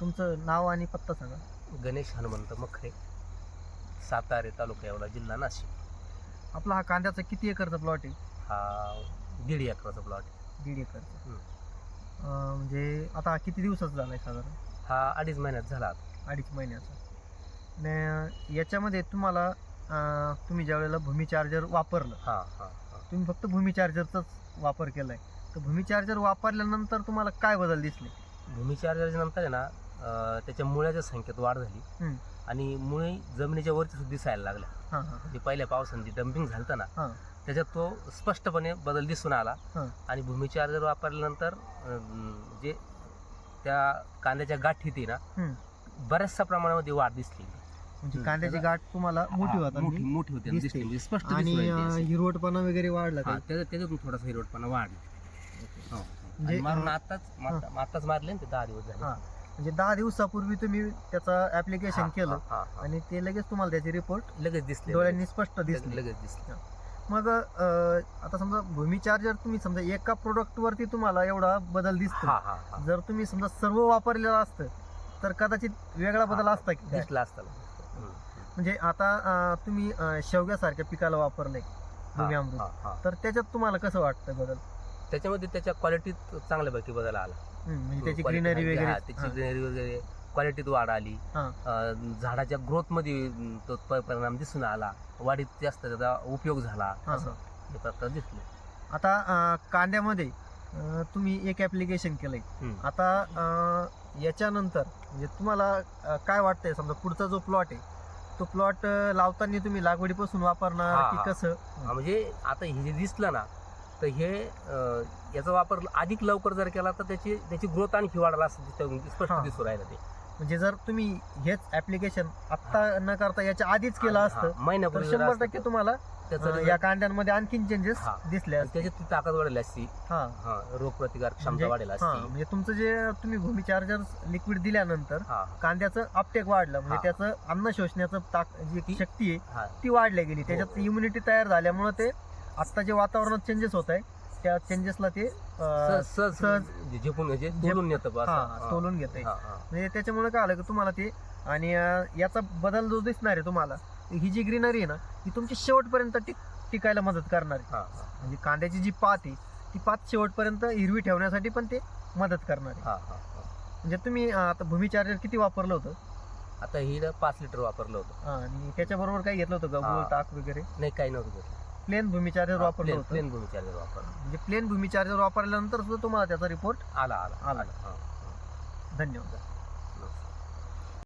तुमचं नाव आणि पत्ता सांगा. गणेश हनुमंत मखरे सातारे तालुका एवढा जिल्हा नाशिक. आपला हा कांद्याचा किती एकरचा प्लॉट आहे? हा दीड एकराचा प्लॉट दीड एकरचा. हम्म. अं, म्हणजे आता किती दिवसाचा झाला आहे साधारण? हा अडीच महिन्यात झाला आता. अडीच महिन्याचा. आणि याच्यामध्ये तुम्हाला अं, तुम्ही ज्या वेळेला भूमी चार्जर वापरलं हा हा हा. तुम्ही फक्त भूमी चार्जरचाच वापर केलाय. तर भूमी चार्जर वापरल्यानंतर तुम्हाला काय बदल दिसले भूमी चार्जरच्या नंतर आहे ना अं, त्याच्या मुळ्याच्या संख्येत वाढ झाली हम्म. आणि मुळे जमिनीच्या वरती सुद्धा दिसायला लागल्या हां हां म्हणजे पहिल्या पावसाने डम्पिंग झालं ना हां त्याच्यात तो स्पष्टपणे बदल दिसून आला हां आणि भूमी चार्जर वापरल्यानंतर अं, जे त्या कांद्याच्या गाठीत आहे ना हम्म. बऱ्याचशा प्रमाणामध्ये वाढ दिसली म्हणजे हम्म. कांद्याची गाठ तुम्हाला मोठी हा, मोठी मोठी होती आणि दिसते. दिसली म्हणजे स्पष्ट दिसून आणि राहिली अं, अशी. हिरवटपणा वगैरे वाढला हा, त्याच्यात त्याच्यातून थोडासा हिरवटपणा वाढला हो. म्हणजे, मारून अं, आताच माता- आताच मारले ना ते दहा दिवस झाले. हा. म्हणजे दहा दिवसापूर्वी तुम्ही त्याचं ऍप्लिकेशन हा, केलं हा, हा, हा. आणि ते लगेच तुम्हाला त्याचे रिपोर्ट लगेच दिसले. डोळ्यांनी स्पष्ट लगेच दिसले. लगेच दिसले. मग अं, आता समजा भूमी चार्जर तुम्ही समजा एका प्रोडक्ट वरती तुम्हाला एवढा बदल दिसतो हा हा हा. जर तुम्ही समजा सर्व वापरलेलं असतं तर कदाचित वेगळा बदल हा, असता की काय? दिसला असता. हम्म. म्हणजे आता अं, तुम्ही अं, शेवग्यासारख्या पिकाला वापरलंय भूमी हा, अमृत. हा, हा. तर त्याच्यात तुम्हाला कसं वाटतं बदल? त्याच्यामध्ये त्याच्या क्वालिटीत चांगल्यापैकी बदल आला म्हणजे त्याची Quality ग्रीनरी हा, वगैरे त्याची हा, ग्रीनरी वगैरे क्वालिटीत वाढ आली हा. अं, झाडाच्या ग्रोथमध्ये तो प- परिणाम दिसून आला वाढीत जास्त त्याचा उपयोग झाला हा, असं हा. प्रकार दिसले आता अं, कांद्यामध्ये अं, तुम्ही एक ऍप्लिकेशन केलंय हम्म. आता अं, याच्यानंतर म्हणजे तुम्हाला अं, काय वाटतंय समजा पुढचा जो प्लॉट आहे तो प्लॉट लावताना तुम्ही लागवडीपासून वापरणार हा, की. कसं हा, म्हणजे आता हे जे दिसलं ना तर हे याचा वापर अधिक लवकर जर केला तर त्याची त्याची ग्रोथ आणखी वाढला असं तिथं स्पष्ट हा. दिसून राहिलं ते. म्हणजे जर तुम्ही हेच ऍप्लिकेशन आत्ता न करता याच्या आधीच केलं हा, असतं जर शंभर टक्के तुम्हाला त्याचं या कांद्यांमध्ये आणखीन चेंजेस हा. दिसले आणि असते त्याच्यात ती ताकद वाढेल असती हा. हा रोग प्रतिकार क्षमता म्हणजे वाढेल हा, असती म्हणजे तुमचं जे तुम्ही भूमी चार्जर लिक्विड दिल्यानंतर हा. कांद्याचं अपटेक वाढलं म्हणजे हा. त्याचं अन्न शोषण्याचं ताक जी ती- शक्ती आहे हा. ती वाढल्या गेली. हो, त्याच्यात हो. इम्युनिटी तयार झाल्यामुळे ते आता जे वातावरणात चेंजेस होत आहे त्या चेंजेसला ते अं, सहज सहज म्हणजे झेपून म्हणजे तोलून येतं बा असं. हा, हा. तोलून घेत हा, हा. म्हणजे त्याच्यामुळे काय आलं की तुम्हाला ते आणि अं, याचा बदल जो दिसणार आहे तुम्हाला ही जी ग्रीनरी आहे ना ही तुमची शेवटपर्यंत टिक टिकायला मदत करणार आहे हा, हा. म्हणजे कांद्याची जी पात आहे ती पात शेवटपर्यंत हिरवी ठेवण्यासाठी पण ते मदत करणार आहे हा, हा, हा. म्हणजे तुम्ही अं, आता भूमी चार्जर किती वापरलं होतं आता ही पाच लिटर वापरलं होतं आणि त्याच्याबरोबर काय घेतलं होतं हा. गुळ ताक वगैरे नाही काही नव्हतं घेतलं. प्लेन भूमी चार्जर वापरलं प्लेन होतं. प्लेन भूमी चार्जर वापरलं. म्हणजे प्लेन भूमी चार्जर वापरल्यानंतर सुद्धा तुम्हाला त्याचा रिपोर्ट आला आला आला. धन्यवाद.